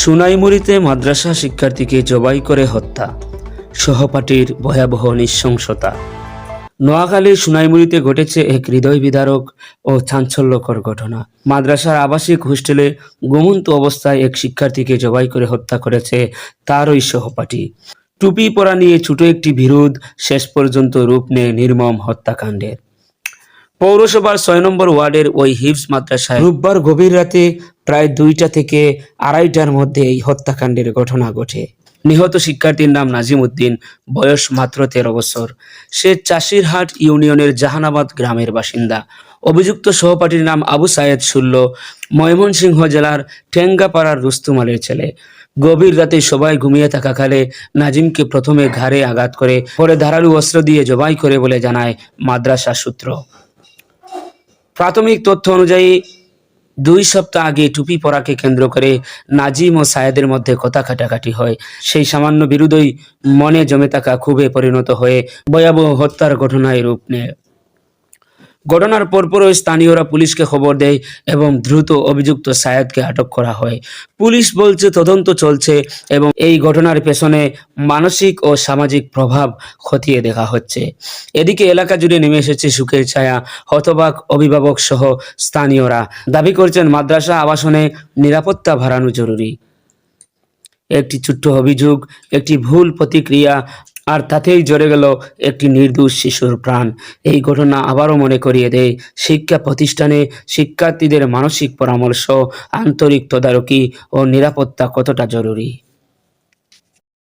সুনাইমুড়িতে মাদ্রাসা শিক্ষার্থীকে জবাই করে হত্যা। সহপাঠীর ভয়াবহ নৃশংসতা। নোয়াখালীর সুনাইমুড়িতে ঘটেছে এক হৃদয় বিদারক ও চাঞ্চল্যকর ঘটনা। মাদ্রাসার আবাসিক হোস্টেলে ঘুমন্ত অবস্থায় এক শিক্ষার্থীকে জবাই করে হত্যা করেছে তারই সহপাঠী। টুপি পরা নিয়ে ছোট একটি বিরোধ শেষ পর্যন্ত রূপ নেয় নির্মম হত্যাকাণ্ডের। পৌরসভার ছয় নম্বর ওয়ার্ডের ওই হিপস মাদ্রাসায় রোববার গভীর রাতে প্রায় দুইটা থেকে আড়াইটার মধ্যে এই হত্যাকাণ্ডের ঘটনা ঘটে। নিহত শিক্ষার্থীর নাম নাজিম উদ্দিন বয়স মাত্র তেরো বছর। সে চাষিরহাট ইউনিয়নের জাহানাবাদ গ্রামের বাসিন্দা। অভিযুক্ত সহপাঠীর নাম আবু সায়েদ শুল্ল ময়মনসিংহ জেলার ঠেঙ্গাপাড়ার রুস্তুমালের ছেলে। গভীর রাতে সবাই ঘুমিয়ে থাকাকালে নাজিমকে প্রথমে ঘাড়ে আঘাত করে, পরে ধারালু অস্ত্র দিয়ে জবাই করে বলে জানায় মাদ্রাসা সূত্র। প্রাথমিক তথ্য অনুযায়ী দুই সপ্তাহ আগে টুপি পরাকে কেন্দ্র করে নাজিম ও সায়েদের মধ্যে কথা কাটাকাটি হয়। সেই সামান্য বিরোধই মনে জমে থাকা ক্ষোভে পরিণত হয়ে ভয়াবহ হত্যার ঘটনায় রূপ নেয়। ঘটনার পরপরই স্থানীয়রা পুলিশকে খবর দেয় এবং দ্রুত অভিযুক্ত সায়েদকে আটক করা হয়। পুলিশ বলছে, তদন্ত চলছে এবং এই ঘটনার পেছনে মানসিক ও সামাজিক প্রভাব খতিয়ে দেখা হচ্ছে। এদিকে এলাকা জুড়ে নেমে এসেছে সুখের ছায়া। হতবাক অভিভাবক সহ স্থানীয়রা দাবি করছেন, মাদ্রাসা আবাসনে নিরাপত্তা বাড়ানো জরুরি। একটি ছোট্ট অভিযোগ, একটি ভুল প্রতিক্রিয়া আর তাতেই জড়ে গেল একটি নির্দোষ শিশুর প্রাণ। এই ঘটনা আবারও মনে করিয়ে দেয় শিক্ষা প্রতিষ্ঠানে শিক্ষার্থীদের মানসিক পরামর্শ, আন্তরিক তদারকি ও নিরাপত্তা কতটা জরুরি।